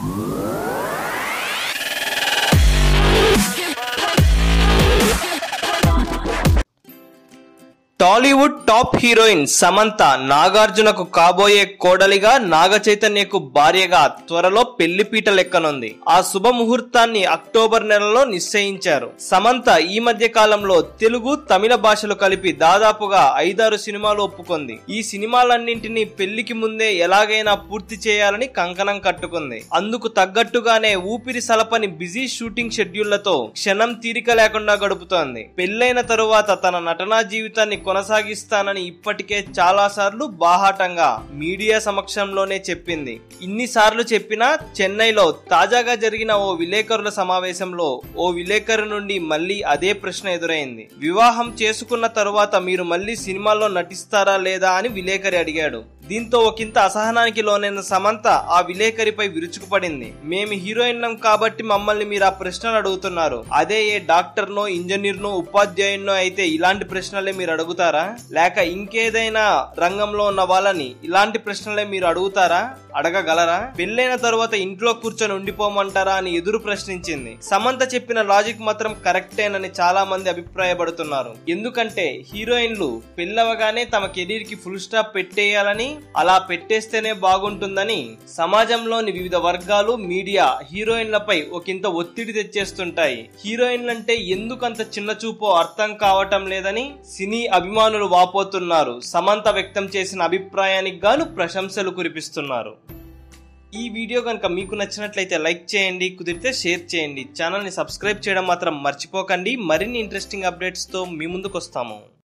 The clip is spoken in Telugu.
Whoa. Tollywood top heroine Samantha నాగార్జునకు కాబోయే కోడలిగా నాగ చైతన్యకు భార్యగా త్వరలో పెళ్ళి పీట లెక్కనుంది. ఆ శుభ ముహూర్తాన్ని అక్టోబర్ నెలలో నిశ్చయించారు. సమంత ఈ మధ్య కాలంలో తెలుగు తమిళ భాషలు కలిపి దాదాపుగా ఐదారు సినిమాలు ఒప్పుకుంది. ఈ సినిమాలన్నింటినీ పెళ్ళికి ముందే ఎలాగైనా పూర్తి చేయాలని కంకణం కట్టుకుంది. అందుకు తగ్గట్టుగానే ఊపిరి సలపని బిజీ షూటింగ్ షెడ్యూళ్ళతో క్షణం తీరిక లేకుండా గడుపుతోంది. పెళ్ళైన తరువాత తన నటనా జీవితాన్ని కొనసాగిస్తానని ఇప్పటికే చాలా సార్లు బాహాటంగా మీడియా సమక్షంలోనే చెప్పింది. ఇన్నిసార్లు చెప్పినా చెన్నైలో తాజాగా జరిగిన ఓ విలేకరుల సమావేశంలో ఓ విలేకరు నుండి మళ్ళీ అదే ప్రశ్న ఎదురైంది. వివాహం చేసుకున్న తరువాత మీరు మళ్ళీ సినిమాల్లో నటిస్తారా లేదా అని విలేకరి అడిగాడు. దీంతో ఒకంత అసహనానికి లోనైన సమంత ఆ విలేకరిపై విరుచుకుపడింది. మేము హీరోయిన్లం కాబట్టి మమ్మల్ని మీరు ఆ ప్రశ్నలు అడుగుతున్నారు. అదే ఏ డాక్టర్నో ఇంజనీర్నో ఉపాధ్యాయున్నో అయితే ఇలాంటి ప్రశ్నలే మీరు అడుగుతారా? లేక ఇంకేదైనా రంగంలో ఉన్న వాళ్ళని ఇలాంటి ప్రశ్నలే మీరు అడుగుతారా? అడగగలరా? పెళ్ళైన తరువాత ఇంట్లో కూర్చొని ఉండిపోమంటారా? అని ఎదురు ప్రశ్నించింది. సమంత చెప్పిన లాజిక్ మాత్రం కరెక్టేనని చాలా మంది అభిప్రాయపడుతున్నారు. ఎందుకంటే హీరోయిన్లు పెళ్ళవగానే తమ కెరీర్కి ఫుల్ స్టాప్ పెట్టేయాలని అలా పెట్టేస్తేనే బాగుంటుందని సమాజంలోని వివిధ వర్గాలు మీడియా హీరోయిన్లపై ఒకంత ఒత్తిడి తెచ్చేస్తుంటాయి. హీరోయిన్లంటే ఎందుకంత చిన్న చూపో అర్థం కావటం లేదని సినీ అభిమానులు వాపోతున్నారు. సమంత వ్యక్తం చేసిన అభిప్రాయానికి గాను ప్రశంసలు కురిపిస్తున్నారు. ఈ వీడియో కనుక మీకు నచ్చినట్లయితే లైక్ చేయండి కుదిరితే షేర్ చేయండి. ఛానల్ని సబ్స్క్రైబ్ చేయడం మాత్రం మర్చిపోకండి. మరిన్ని ఇంట్రెస్టింగ్ అప్డేట్స్తో మీ ముందుకు వస్తాము